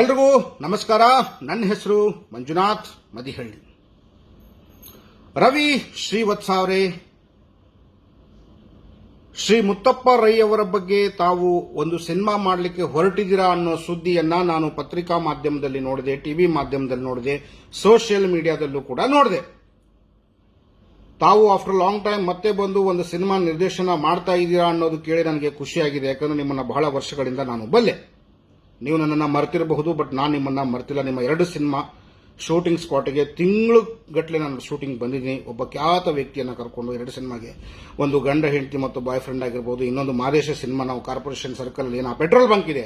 ಎಲ್ರಿಗೂ ನಮಸ್ಕಾರ. ನನ್ನ ಹೆಸರು ಮಂಜುನಾಥ್ ಮದಿಹಳ್ಳಿ. ರವಿ ಶ್ರೀವತ್ಸ ಅವರೇ, ಶ್ರೀ ಮುತ್ತಪ್ಪ ರೈ ಅವರ ಬಗ್ಗೆ ತಾವು ಒಂದು ಸಿನಿಮಾ ಮಾಡಲಿಕ್ಕೆ ಹೊರಟಿದ್ದೀರಾ ಅನ್ನೋ ಸುದ್ದಿಯನ್ನ ನಾನು ಪತ್ರಿಕಾ ಮಾಧ್ಯಮದಲ್ಲಿ ನೋಡಿದೆ, ಟಿವಿ ಮಾಧ್ಯಮದಲ್ಲಿ ನೋಡಿದೆ, ಸೋಷಿಯಲ್ ಮೀಡಿಯಾದಲ್ಲೂ ಕೂಡ ನೋಡಿದೆ. ತಾವು ಆಫ್ಟರ್ ಲಾಂಗ್ ಟೈಮ್ ಮತ್ತೆ ಬಂದು ಒಂದು ಸಿನಿಮಾ ನಿರ್ದೇಶನ ಮಾಡ್ತಾ ಇದ್ದೀರಾ ಅನ್ನೋದು ಕೇಳಿ ನನಗೆ ಖುಷಿಯಾಗಿದೆ. ಯಾಕಂದ್ರೆ ನಿಮ್ಮನ್ನ ಬಹಳ ವರ್ಷಗಳಿಂದ ನಾನು ಬಲ್ಲೆ ನೀವು ನನ್ನನ್ನು ಮರ್ತಿರಬಹುದು ಬಟ್ ನಾನು ನಿಮ್ಮನ್ನ ಮರ್ತಿಲ್ಲ. ನಿಮ್ಮ ಎರಡು ಸಿನಿಮಾ ಶೂಟಿಂಗ್ ಸ್ಪಾಟ್ಗೆ ತಿಂಗಳು ಗಟ್ಟಲೆ ನಾನು ಶೂಟಿಂಗ್ ಬಂದಿದ್ದೀನಿ. ಒಬ್ಬ ಖ್ಯಾತ ವ್ಯಕ್ತಿಯನ್ನು ಕರ್ಕೊಂಡು ಎರಡು ಸಿನಿಮಾಗೆ. ಒಂದು ಗಂಡ, ಹೆಂಡತಿ ಮತ್ತು ಬಾಯ್ ಫ್ರೆಂಡ್ ಆಗಿರ್ಬೋದು. ಇನ್ನೊಂದು ಮಾದೇಶ ಸಿನಿಮಾ ನಾವು ಕಾರ್ಪೊರೇಷನ್ ಸರ್ಕಲ್ ಏನೋ ಪೆಟ್ರೋಲ್ ಬಂಕ್ ಇದೆ.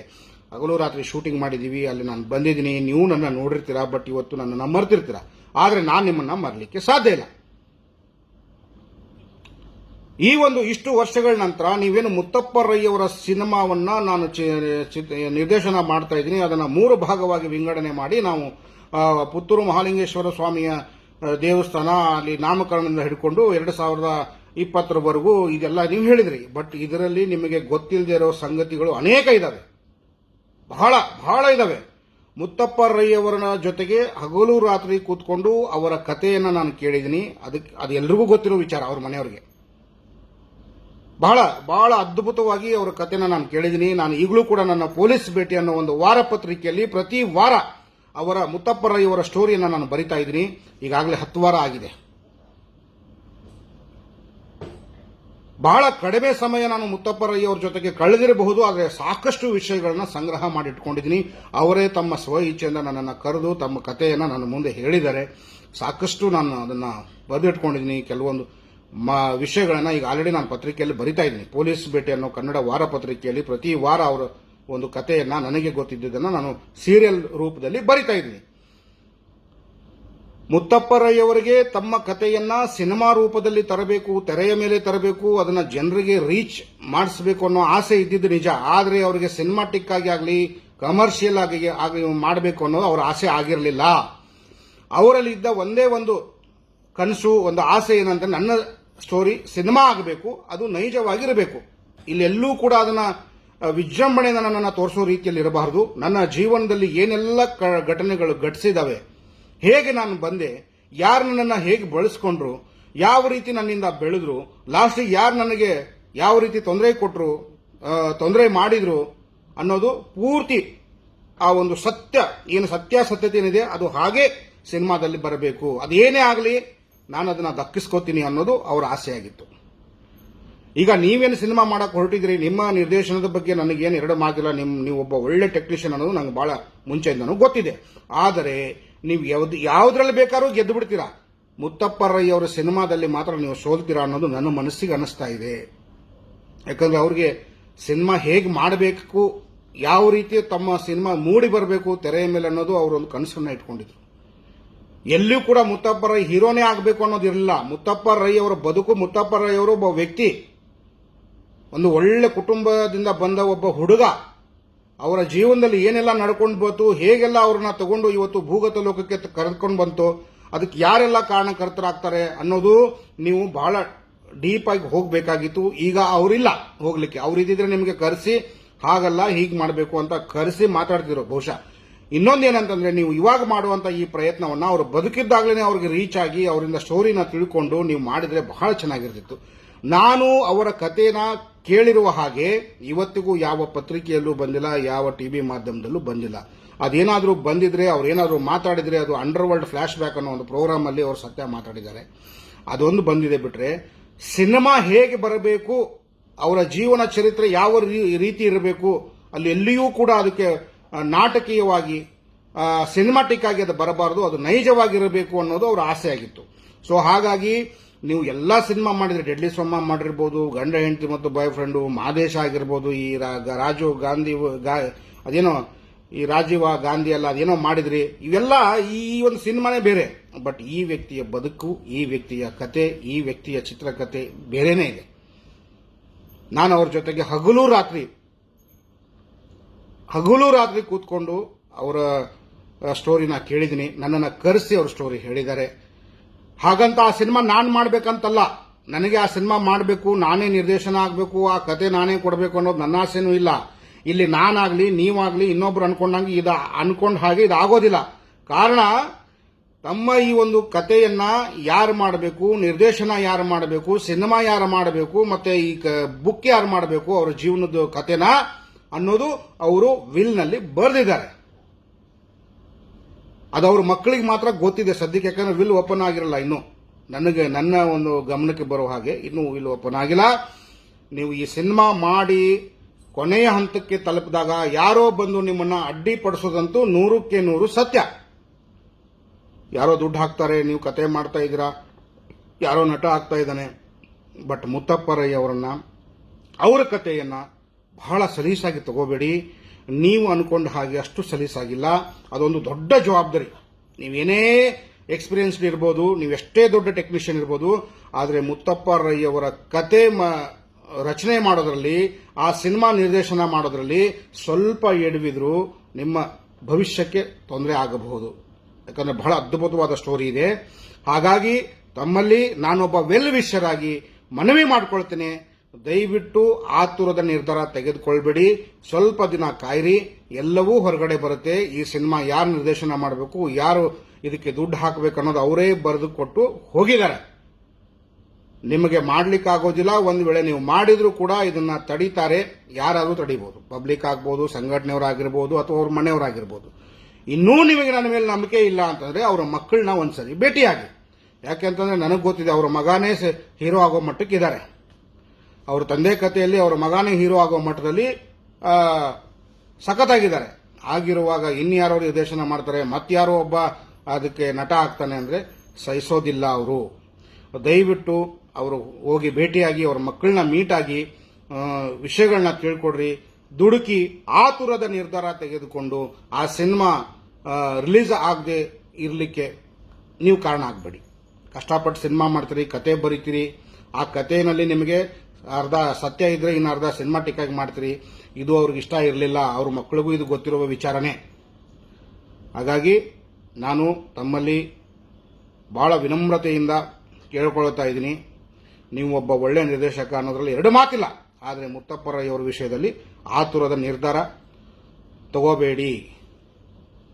ಹಗಲು ರಾತ್ರಿ ಶೂಟಿಂಗ್ ಮಾಡಿದ್ದೀವಿ ಅಲ್ಲಿ ನಾನು ಬಂದಿದ್ದೀನಿ. ನೀವು ನನ್ನ ನೋಡಿರ್ತೀರಾ ಬಟ್ ಇವತ್ತು ನನ್ನನ್ನು ಮರ್ತಿರ್ತೀರಾ. ಆದರೆ ನಾನು ನಿಮ್ಮನ್ನು ಮರಲಿಕ್ಕೆ ಸಾಧ್ಯ ಇಲ್ಲ. ಈ ಒಂದು ಇಷ್ಟು ವರ್ಷಗಳ ನಂತರ ನೀವೇನು ಮುತ್ತಪ್ಪರಯ್ಯವರ ಸಿನಿಮಾವನ್ನ ನಾನು ನಿರ್ದೇಶನ ಮಾಡ್ತಾ ಇದ್ದೀನಿ. ಅದನ್ನ ಮೂರು ಭಾಗವಾಗಿ ವಿಂಗಡಣೆ ಮಾಡಿ ನಾವು ಪುತ್ತೂರು ಮಹಾಲಿಂಗೇಶ್ವರ ಸ್ವಾಮಿಯ ದೇವಸ್ಥಾನ ಅಲ್ಲಿ ನಾಮಕರಣದಿಂದ ಹಿಡ್ಕೊಂಡು ಎರಡು ಸಾವಿರದ ಇಪ್ಪತ್ತರವರೆಗೂ ಇದೆಲ್ಲ ನೀವು ಹೇಳಿದ್ರಿ. ಬಟ್ ಇದರಲ್ಲಿ ನಿಮಗೆ ಗೊತ್ತಿಲ್ಲದೆ ಇರೋ ಸಂಗತಿಗಳು ಅನೇಕ ಇದ್ದಾವೆ ಬಹಳ ಬಹಳ ಇದ್ದಾವೆ ಮುತ್ತಪ್ಪ ರೈ ಜೊತೆಗೆ ಹಗಲು ರಾತ್ರಿ ಕೂತ್ಕೊಂಡು ಅವರ ಕಥೆಯನ್ನು ನಾನು ಕೇಳಿದ್ದೀನಿ. ಅದಕ್ಕೆ ಅದು ಎಲ್ರಿಗೂ ಗೊತ್ತಿರೋ ವಿಚಾರ ಅವ್ರ ಮನೆಯವರಿಗೆ. ಬಹಳ ಬಹಳ ಅದ್ಭುತವಾಗಿ ಅವರ ಕಥೆನ ನಾನು ಕೇಳಿದ್ದೀನಿ ನಾನು ಈಗಲೂ ಕೂಡ ನನ್ನ ಪೊಲೀಸ್ ಭೇಟಿ ಅನ್ನೋ ಒಂದು ವಾರ ಪತ್ರಿಕೆಯಲ್ಲಿ ಪ್ರತಿ ವಾರ ಅವರ ಮುತ್ತಪ್ಪ ರೈ ಅವರ ಸ್ಟೋರಿಯನ್ನು ನಾನು ಬರಿತಾ ಇದ್ದೀನಿ. ಈಗಾಗಲೇ ಹತ್ತು ವಾರ ಆಗಿದೆ. ಬಹಳ ಕಡಿಮೆ ಸಮಯ ನಾನು ಮುತ್ತಪ್ಪ ರೈ ಅವ್ರ ಜೊತೆಗೆ ಕಳೆದಿರಬಹುದು, ಆದರೆ ಸಾಕಷ್ಟು ವಿಷಯಗಳನ್ನ ಸಂಗ್ರಹ ಮಾಡಿಟ್ಕೊಂಡಿದ್ದೀನಿ. ಅವರೇ ತಮ್ಮ ಸ್ವ ಇಚ್ಛೆಯಿಂದ ನನ್ನನ್ನು ಕರೆದು ತಮ್ಮ ಕಥೆಯನ್ನು ನನ್ನ ಮುಂದೆ ಹೇಳಿದ್ದಾರೆ. ಸಾಕಷ್ಟು ನಾನು ಅದನ್ನು ಬರೆದಿಟ್ಕೊಂಡಿದ್ದೀನಿ. ಕೆಲವೊಂದು ಮ, ವಿಷಯಗಳನ್ನು ಈಗ ಆಲ್ರೆಡಿ ನಾನು ಪತ್ರಿಕೆಯಲ್ಲಿ ಬರಿತಾ ಇದ್ದೀನಿ. ಪೊಲೀಸ್ ಭೇಟಿ ಅನ್ನೋ ಕನ್ನಡ ವಾರ ಪತ್ರಿಕೆಯಲ್ಲಿ ಪ್ರತಿ ವಾರ ಅವರ ಒಂದು ಕಥೆಯನ್ನ ನನಗೆ ಗೊತ್ತಿದ್ದುದನ್ನು ನಾನು ಸೀರಿಯಲ್ ರೂಪದಲ್ಲಿ ಬರಿತಾ ಇದ್ದೀನಿ. ಮುತ್ತಪ್ಪರಯ್ಯವರಿಗೆ ತಮ್ಮ ಕಥೆಯನ್ನ ಸಿನಿಮಾ ರೂಪದಲ್ಲಿ ತರಬೇಕು, ತೆರೆಯ ಮೇಲೆ ತರಬೇಕು, ಅದನ್ನ ಜನರಿಗೆ ರೀಚ್ ಮಾಡಿಸಬೇಕು ಅನ್ನೋ ಆಸೆ ಇದ್ದಿದ್ದು ನಿಜ. ಆದರೆ ಅವರಿಗೆ ಸಿನಿಮಾಟಿಕ್ ಆಗಿ ಆಗಲಿ ಕಮರ್ಷಿಯಲ್ ಆಗಿ ಆಗಲಿ ಮಾಡಬೇಕು ಅನ್ನೋದು ಅವರ ಆಸೆ ಆಗಿರಲಿಲ್ಲ. ಅವರಲ್ಲಿ ಇದ್ದ ಒಂದೇ ಒಂದು ಕನಸು ಒಂದು ಆಸೆ ಏನಂದ್ರೆ ನನ್ನ ಸ್ಟೋರಿ ಸಿನಿಮಾ ಆಗಬೇಕು, ಅದು ನೈಜವಾಗಿರಬೇಕು. ಇಲ್ಲೆಲ್ಲೂ ಕೂಡ ಅದನ್ನ ವಿಜೃಂಭಣೆಯನ್ನು ನನ್ನನ್ನು ತೋರಿಸೋ ರೀತಿಯಲ್ಲಿ ಇರಬಾರದು. ನನ್ನ ಜೀವನದಲ್ಲಿ ಏನೆಲ್ಲ ಘಟನೆಗಳು ಘಟಿಸಿದಾವೆ, ಹೇಗೆ ನಾನು ಬಂದೆ, ಯಾರು ನನ್ನನ್ನು ಹೇಗೆ ಬಳಸ್ಕೊಂಡ್ರು, ಯಾವ ರೀತಿ ನನ್ನಿಂದ ಬೆಳೆದ್ರು ಲಾಸ್ಟಿಗೆ ಯಾರು ನನಗೆ ಯಾವ ರೀತಿ ತೊಂದರೆ ಕೊಟ್ಟರು ತೊಂದರೆ ಮಾಡಿದ್ರು ಅನ್ನೋದು ಪೂರ್ತಿ ಆ ಒಂದು ಸತ್ಯ, ಏನು ಸತ್ಯಾಸತ್ಯತೆ ಏನಿದೆ, ಅದು ಹಾಗೆ ಸಿನಿಮಾದಲ್ಲಿ ಬರಬೇಕು. ಅದೇನೇ ಆಗಲಿ ನಾನು ಅದನ್ನ ದಕ್ಕಿಸ್ಕೋತೀನಿ ಅನ್ನೋದು ಅವರ ಆಸೆಯಾಗಿತ್ತು. ಈಗ ನೀವೇನು ಸಿನಿಮಾ ಮಾಡಕ್ ಹೊರಟಿದ್ರಿ, ನಿಮ್ಮ ನಿರ್ದೇಶನದ ಬಗ್ಗೆ ನನಗೇನು ಎರಡು ಮಾತಿಲ್ಲ ನಿಮ್ಮ ನೀವು ಒಬ್ಬ ಒಳ್ಳೆ ಟೆಕ್ನಿಷಿಯನ್ ಅನ್ನೋದು ನಂಗೆ ಬಹಳ ಮುಂಚೆಯಿಂದನೂ ಗೊತ್ತಿದೆ. ಆದರೆ ನೀವು ಯಾವ್ದು, ಯಾವುದ್ರಲ್ಲಿ ಬೇಕಾದ್ರೂ ಗೆದ್ದು ಬಿಡ್ತೀರಾ? ಮುತ್ತಪ್ಪ ರೈ ಅವರ ಸಿನಿಮಾದಲ್ಲಿ ಮಾತ್ರ ನೀವು ಸೋಲ್ತೀರಾ ಅನ್ನೋದು ನನ್ನ ಮನಸ್ಸಿಗೆ ಅನಿಸ್ತಾ ಇದೆ. ಯಾಕಂದ್ರೆ ಅವ್ರಿಗೆ ಸಿನಿಮಾ ಹೇಗೆ ಮಾಡಬೇಕು, ಯಾವ ರೀತಿ ತಮ್ಮ ಸಿನಿಮಾ ಮೂಡಿ ಬರಬೇಕು, ತೆರೆಯ ಮೇಲೆ ಅನ್ನೋದು ಅವರೊಂದು ಕನಸನ್ನ ಇಟ್ಕೊಂಡಿದ್ರು. ಎಲ್ಲಿಯೂ ಕೂಡ ಮುತ್ತಪ್ಪ ರೈ ಹೀರೋನೇ ಆಗಬೇಕು ಅನ್ನೋದಿರಲಿಲ್ಲ ಮುತ್ತಪ್ಪ ರೈ ಅವರ ಬದುಕು ಮುತ್ತಪ್ಪ ರೈ ಅವರು ಒಬ್ಬ ವ್ಯಕ್ತಿ. ಒಂದು ಒಳ್ಳೆ ಕುಟುಂಬದಿಂದ ಬಂದ ಒಬ್ಬ ಹುಡುಗ. ಅವರ ಜೀವನದಲ್ಲಿ ಏನೆಲ್ಲ ನಡ್ಕೊಂಡು ಬಂತು, ಹೇಗೆಲ್ಲ ಅವ್ರನ್ನ ತಗೊಂಡು ಇವತ್ತು ಭೂಗತ ಲೋಕಕ್ಕೆ ಕರೆದುಕೊಂಡು ಬಂತು, ಅದಕ್ಕೆ ಯಾರೆಲ್ಲ ಕಾರಣಕರ್ತರಾಗ್ತಾರೆ ಅನ್ನೋದು ನೀವು ಬಹಳ ಡೀಪ್ ಆಗಿ ಹೋಗಬೇಕಾಗಿತ್ತು. ಈಗ ಅವರಿಲ್ಲ ಹೋಗ್ಲಿಕ್ಕೆ. ಅವ್ರಿದ್ರೆ ನಿಮಗೆ ಕರೆಸಿ, ಹಾಗಲ್ಲ ಹೀಗೆ ಮಾಡಬೇಕು ಅಂತ ಕರೆಸಿ ಮಾತಾಡ್ತಿರೋ ಬಹುಶಃ. ಇನ್ನೊಂದೇನಂತಂದ್ರೆ ನೀವು ಇವಾಗ ಮಾಡುವಂತ ಈ ಪ್ರಯತ್ನವನ್ನ ಅವರು ಬದುಕಿದ್ದಾಗಲೇ ಅವ್ರಿಗೆ ರೀಚ್ ಆಗಿ ಅವರಿಂದ ಸ್ಟೋರಿನ ತಿಳ್ಕೊಂಡು ನೀವು ಮಾಡಿದ್ರೆ ಬಹಳ ಚೆನ್ನಾಗಿರ್ತಿತ್ತು. ನಾನು ಅವರ ಕಥೆನ ಕೇಳಿರುವ ಹಾಗೆ ಇವತ್ತಿಗೂ ಯಾವ ಪತ್ರಿಕೆಯಲ್ಲೂ ಬಂದಿಲ್ಲ, ಯಾವ ಟಿವಿ ಮಾಧ್ಯಮದಲ್ಲೂ ಬಂದಿಲ್ಲ. ಅದೇನಾದರೂ ಬಂದಿದ್ರೆ, ಅವರೇನಾದರೂ ಮಾತಾಡಿದ್ರೆ ಅದು ಅಂಡರ್ ವರ್ಲ್ಡ್ ಫ್ಲಾಶ್ ಬ್ಯಾಕ್ ಅನ್ನೋ ಒಂದು ಪ್ರೋಗ್ರಾಮ್ ಅಲ್ಲಿ ಅವರು ಸತ್ಯ ಮಾತಾಡಿದ್ದಾರೆ. ಅದೊಂದು ಬಂದಿದೆ ಬಿಟ್ರೆ, ಸಿನಿಮಾ ಹೇಗೆ ಬರಬೇಕು, ಅವರ ಜೀವನ ಚರಿತ್ರೆ ಯಾವ ರೀತಿ ಇರಬೇಕು, ಅಲ್ಲಿ ಎಲ್ಲಿಯೂ ಕೂಡ ಅದಕ್ಕೆ ನಾಟಕೀಯವಾಗಿ ಸಿನಿಮಾಟಿಕ್ ಆಗಿ ಅದು ಬರಬಾರದು, ಅದು ನೈಜವಾಗಿರಬೇಕು ಅನ್ನೋದು ಅವರ ಆಸೆ ಆಗಿತ್ತು. ಸೊ ಹಾಗಾಗಿ ನೀವು ಎಲ್ಲ ಸಿನಿಮಾ ಮಾಡಿದ್ರೆ ಡೆಡ್ಲಿ ಸೊಮ್ಮ ಮಾಡಿರ್ಬೋದು, ಗಂಡ, ಹೆಂಡತಿ ಮತ್ತು ಬಾಯ್ ಫ್ರೆಂಡು ಮಾದೇಶ ಆಗಿರ್ಬೋದು, ಈ ರಾಜೀವ್ ಗಾಂಧಿ, ಗಾ- ಅದೇನೋ, ಈ ರಾಜೀವ ಗಾಂಧಿ ಎಲ್ಲ ಅದೇನೋ ಮಾಡಿದ್ರಿ, ಇವೆಲ್ಲ ಈ ಒಂದು ಸಿನಿಮಾನೇ ಬೇರೆ. ಬಟ್ ಈ ವ್ಯಕ್ತಿಯ ಬದುಕು, ಈ ವ್ಯಕ್ತಿಯ ಕತೆ, ಈ ವ್ಯಕ್ತಿಯ ಚಿತ್ರಕತೆ ಬೇರೆನೇ ಇದೆ. ನಾನು ಅವ್ರ ಜೊತೆಗೆ ಹಗಲು ರಾತ್ರಿ ಹಗಲು ರಾತ್ರಿ ಕೂತ್ಕೊಂಡು ಅವರ ಸ್ಟೋರಿನ ಕೇಳಿದ್ದೀನಿ. ನನ್ನನ್ನು ಕರೆಸಿ ಅವ್ರ ಸ್ಟೋರಿ ಹೇಳಿದ್ದಾರೆ. ಹಾಗಂತ ಆ ಸಿನಿಮಾ ನಾನು ಮಾಡಬೇಕಂತಲ್ಲ. ನನಗೆ ಆ ಸಿನಿಮಾ ಮಾಡಬೇಕು, ನಾನೇ ನಿರ್ದೇಶನ ಆಗಬೇಕು, ಆ ಕತೆ ನಾನೇ ಕೊಡಬೇಕು ಅನ್ನೋದು ನನ್ನ ಆಸೆನೂ ಇಲ್ಲ. ಇಲ್ಲಿ ನಾನಾಗಲಿ, ನೀವಾಗಲಿ ಇನ್ನೊಬ್ರು ಅನ್ಕೊಂಡಂಗೆ ಇದು, ಅನ್ಕೊಂಡ ಹಾಗೆ ಇದು ಆಗೋದಿಲ್ಲ. ಕಾರಣ, ತಮ್ಮ ಈ ಒಂದು ಕಥೆಯನ್ನ ಯಾರು ಮಾಡಬೇಕು, ನಿರ್ದೇಶನ ಯಾರು ಮಾಡಬೇಕು, ಸಿನಿಮಾ ಯಾರು ಮಾಡಬೇಕು, ಮತ್ತೆ ಈ ಬುಕ್ ಯಾರು ಮಾಡಬೇಕು, ಅವರ ಜೀವನದ ಕಥೆನ ಅನ್ನೋದು ಅವರು ವಿಲ್ನಲ್ಲಿ ಬರೆದಿದ್ದಾರೆ. ಅದು ಅವ್ರ ಮಕ್ಕಳಿಗೆ ಮಾತ್ರ ಗೊತ್ತಿದೆ. ಸದ್ಯಕ್ಕೆ ಯಾಕಂದ್ರೆ ವಿಲ್ ಓಪನ್ ಆಗಿರಲ್ಲ ಇನ್ನು. ನನಗೆ, ನನ್ನ ಒಂದು ಗಮನಕ್ಕೆ ಬರೋ ಹಾಗೆ ಇನ್ನೂ ವಿಲ್ ಓಪನ್ ಆಗಿಲ್ಲ. ನೀವು ಈ ಸಿನಿಮಾ ಮಾಡಿ ಕೊನೆಯ ಹಂತಕ್ಕೆ ತಲುಪಿದಾಗ ಯಾರೋ ಬಂದು ನಿಮ್ಮನ್ನ ಅಡ್ಡಿಪಡಿಸೋದಂತೂ ನೂರಕ್ಕೆ ನೂರು ಸತ್ಯ. ಯಾರೋ ದುಡ್ಡು ಹಾಕ್ತಾರೆ, ನೀವು ಕತೆ ಮಾಡ್ತಾ ಇದ್ದೀರಾ, ಯಾರೋ ನಟ ಆಗ್ತಾ ಇದ್ದಾನೆ. ಬಟ್ ಮುತ್ತಪ್ಪ ರೈ ಅವರನ್ನ, ಅವರ ಕಥೆಯನ್ನ ಬಹಳ ಸಲೀಸಾಗಿ ತಗೋಬೇಡಿ. ನೀವು ಅನ್ಕೊಂಡ ಹಾಗೆ ಅಷ್ಟು ಸಲೀಸಾಗಿಲ್ಲ. ಅದೊಂದು ದೊಡ್ಡ ಜವಾಬ್ದಾರಿ. ನೀವೇನೇ ಎಕ್ಸ್ಪೀರಿಯನ್ಸ್ಡ್ ಇರ್ಬೋದು, ನೀವು ಎಷ್ಟೇ ದೊಡ್ಡ ಟೆಕ್ನಿಷಿಯನ್ ಇರ್ಬೋದು, ಆದರೆ ಮುತ್ತಪ್ಪ ರೈಯವರ ಕತೆ ಮ- ರಚನೆ ಮಾಡೋದರಲ್ಲಿ, ಆ ಸಿನಿಮಾ ನಿರ್ದೇಶನ ಮಾಡೋದರಲ್ಲಿ ಸ್ವಲ್ಪ ಎಡವಿದ್ರು ನಿಮ್ಮ ಭವಿಷ್ಯಕ್ಕೆ ತೊಂದರೆ ಆಗಬಹುದು. ಯಾಕಂದ್ರೆ ಬಹಳ ಅದ್ಭುತವಾದ ಸ್ಟೋರಿ ಇದೆ. ಹಾಗಾಗಿ ತಮ್ಮಲ್ಲಿ ನಾನೊಬ್ಬ ವೆಲ್ ವಿಷರಾಗಿ ಮನವಿ ಮಾಡ್ಕೊಳ್ತೇನೆ. ದಯವಿಟ್ಟು ಆತುರದ ನಿರ್ಧಾರ ತೆಗೆದುಕೊಳ್ಬೇಡಿ. ಸ್ವಲ್ಪ ದಿನ ಕಾಯಿರಿ. ಎಲ್ಲವೂ ಹೊರಗಡೆ ಬರುತ್ತೆ. ಈ ಸಿನಿಮಾ ಯಾರು ನಿರ್ದೇಶನ ಮಾಡಬೇಕು, ಯಾರು ಇದಕ್ಕೆ ದುಡ್ಡು ಹಾಕಬೇಕು ಅನ್ನೋದು ಅವರೇ ಬರೆದು ಕೊಟ್ಟು ಹೋಗಿದ್ದಾರೆ. ನಿಮಗೆ ಮಾಡ್ಲಿಕ್ಕಾಗೋದಿಲ್ಲ. ಒಂದು ವೇಳೆ ನೀವು ಮಾಡಿದ್ರೂ ಕೂಡ ಇದನ್ನ ತಡೀತಾರೆ. ಯಾರಾದರೂ ತಡೀಬಹುದು ಪಬ್ಲಿಕ್ ಆಗ್ಬೋದು, ಸಂಘಟನೆಯವರಾಗಿರ್ಬೋದು, ಅಥವಾ ಅವ್ರ ಮನೆಯವರಾಗಿರ್ಬೋದು. ಇನ್ನೂ ನಿಮಗೆ ನನ್ನ ಮೇಲೆ ನಂಬಿಕೆ ಇಲ್ಲ ಅಂತಂದ್ರೆ ಅವರ ಮಕ್ಕಳನ್ನ ಒಂದ್ಸರಿ ಭೇಟಿಯಾಗಿ. ಯಾಕೆಂತಂದ್ರೆ ನನಗೆ ಗೊತ್ತಿದೆ, ಅವರ ಮಗನೇ ಹೀರೋ ಆಗೋ ಮಟ್ಟಕ್ಕಿದ್ದಾರೆ. ಅವ್ರ ತಂದೆ ಕಥೆಯಲ್ಲಿ ಅವರ ಮಗನೇ ಹೀರೋ ಆಗೋ ಮಟ್ಟದಲ್ಲಿ ಸಖತ್ತಾಗಿದ್ದಾರೆ. ಆಗಿರುವಾಗ ಇನ್ಯಾರೋ ನಿರ್ದೇಶನ ಮಾಡ್ತಾರೆ ಮತ್ತಾರೋ ಒಬ್ಬ ಅದಕ್ಕೆ ನಟ ಆಗ್ತಾನೆ ಅಂದ್ರೆ ಸಹಿಸೋದಿಲ್ಲ ಅವರು. ದಯವಿಟ್ಟು ಅವರು ಹೋಗಿ ಭೇಟಿಯಾಗಿ, ಅವ್ರ ಮಕ್ಕಳನ್ನ ಮೀಟಾಗಿ ವಿಷಯಗಳನ್ನ ತಿಳ್ಕೊಡ್ರಿ. ದುಡುಕಿ ಆತುರದ ನಿರ್ಧಾರ ತೆಗೆದುಕೊಂಡು ಆ ಸಿನಿಮಾ ರಿಲೀಸ್ ಆಗದೆ ಇರಲಿಕ್ಕೆ ನೀವು ಕಾರಣ ಆಗಬೇಡಿ. ಕಷ್ಟಪಟ್ಟು ಸಿನಿಮಾ ಮಾಡ್ತೀರಿ, ಕತೆ ಬರೀತೀರಿ. ಆ ಕಥೆಯಲ್ಲಿ ನಿಮಗೆ ಅರ್ಧ ಸತ್ಯ ಇದ್ರೆ ಇನ್ನು ಅರ್ಧ ಸಿನಿಮಾಟಿಕ್ ಆಗಿ ಮಾಡ್ತೀರಿ. ಇದು ಅವ್ರಿಗೆ ಇಷ್ಟ ಇರಲಿಲ್ಲ, ಅವ್ರ ಮಕ್ಕಳಿಗೂ ಇದು ಗೊತ್ತಿರುವ ವಿಚಾರನೇ. ಹಾಗಾಗಿ ನಾನು ತಮ್ಮಲ್ಲಿ ಬಹಳ ವಿನಮ್ರತೆಯಿಂದ ಕೇಳ್ಕೊಳ್ತಾ ಇದ್ದೀನಿ. ನೀವು ಒಬ್ಬ ಒಳ್ಳೆಯ ನಿರ್ದೇಶಕ ಅನ್ನೋದ್ರಲ್ಲಿ ಎರಡು ಮಾತಿಲ್ಲ. ಆದರೆ ಮುತ್ತಪ್ಪರಯ್ಯವರ ವಿಷಯದಲ್ಲಿ ಆತುರದ ನಿರ್ಧಾರ. ತಗೋಬೇಡಿ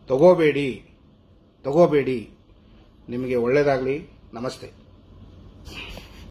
ತಗೋಬೇಡಿ ತಗೋಬೇಡಿ. ನಿಮಗೆ ಒಳ್ಳೆಯದಾಗಲಿ ನಮಸ್ತೆ.